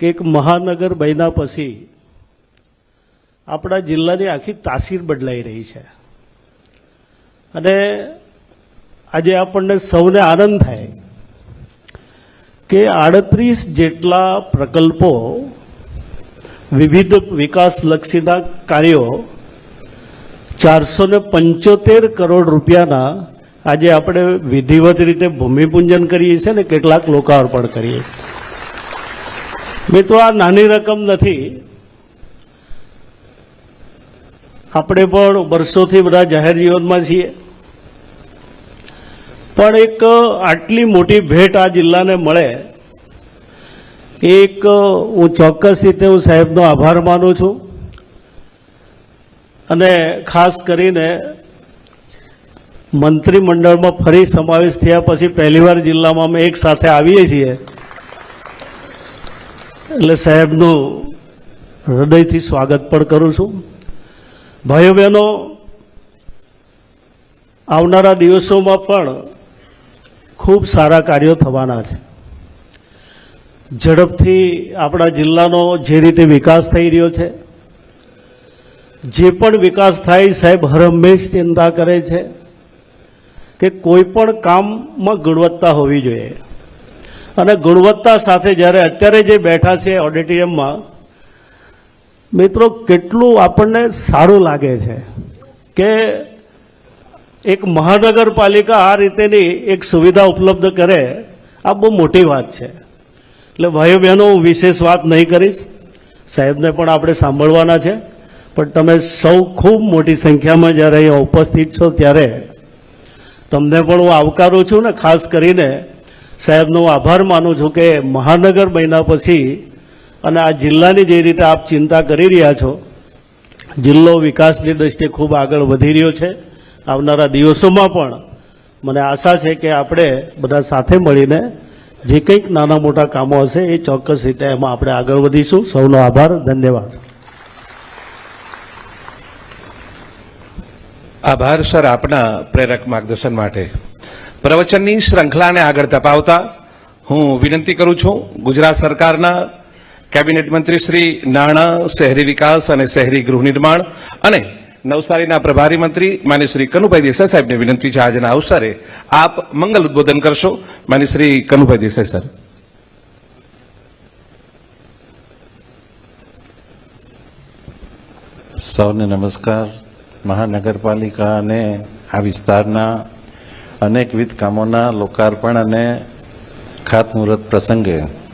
કે એક મહાનગર બન્યા પછી આપણા જિલ્લાની આખી તાસીર બદલાઈ રહી છે. અને આજે આપણને સૌને આનંદ થાય કે આડત્રીસ જેટલા પ્રકલ્પો વિવિધ વિકાસલક્ષીના કાર્યો ચારસો ને પંચોતેર કરોડ રૂપિયાના આજે આપણે વિધિવત રીતે ભૂમિપૂજન કરીએ છીએ ને કેટલાક લોકાર્પણ કરીએ છીએ. મિત્રો, આ નાની રકમ નથી. આપણે પણ વર્ષોથી બધા જાહેર જીવનમાં છીએ. પણ એક આટલી મોટી ભેટ આ જિલ્લાને મળે, એક હું ચોક્કસ રીતે હું સાહેબનો આભાર માનું છું. અને ખાસ કરીને મંત્રીમંડળમાં ફરી સમાવેશ થયા પછી પહેલીવાર જિલ્લામાં અમે એક સાથે આવીએ છીએ. એટલે સાહેબનું હૃદયથી સ્વાગત પણ કરું છું. ભાઈઓ બહેનો, આવનારા દિવસોમાં પણ ખૂબ સારા કાર્યો થવાના છે. ઝડપથી આપણા જિલ્લાનો જે રીતે વિકાસ થઈ રહ્યો છે, જે પણ વિકાસ થાય સાહેબ હરહંમેશ ચિંતા કરે છે કે કોઈ પણ કામમાં ગુણવત્તા હોવી જોઈએ. અને ગુણવત્તા સાથે જ્યારે અત્યારે જે બેઠા છે ઓડિટોરિયમમાં, મિત્રો, કેટલું આપણને સારું લાગે છે કે એક મહાનગરપાલિકા આ રીતેની એક સુવિધા ઉપલબ્ધ કરે, આ બહુ મોટી વાત છે. એટલે ભાઈઓ બહેનો, હું વિશેષ વાત નહીં કરીશ. સાહેબને પણ આપણે સાંભળવાના છે. પણ તમે સૌ ખૂબ મોટી સંખ્યામાં જ્યારે અહીંયા ઉપસ્થિત છો ત્યારે, તમને પણ હું આવકારું છું ને ખાસ કરીને સાહેબનો આભાર માનું છું કે મહાનગર મહિના પછી અને આ જિલ્લાની જે રીતે આપ ચિંતા કરી રહ્યા છો, જિલ્લો વિકાસની દ્રષ્ટિએ ખૂબ આગળ વધી રહ્યો છે. આવનારા દિવસોમાં પણ મને આશા છે કે આપણે બધા સાથે મળીને જે કંઈક નાના મોટા કામો હશે એ ચોક્કસ રીતે એમાં આપણે આગળ વધીશું. સૌનો આભાર, ધન્યવાદ. આભાર, સર, આપના પ્રેરક માર્ગદર્શન માટે. પ્રવચનની શ્રૃંખલાને આગળ ધપાવતા હું વિનંતી કરું છું ગુજરાત સરકારના કેબિનેટ મંત્રી શ્રી નાણાં, શહેરી વિકાસ અને શહેરી ગૃહ નિર્માણ અને નવસારીના પ્રભારી મંત્રી માન્ય શ્રી કનુભાઈ દેસાઈ સાહેબને વિનંતી છે આજના અવસરે આપ મંગલ ઉદબોધન કરશો. માન્ય શ્રી કનુભાઈ દેસાઈ સર સૌને નમસ્કાર. મહાનગરપાલિકા અને આ વિસ્તારના અનેકવિધ કામોના લોકાર્પણ અને ખાતમુહૂર્ત પ્રસંગે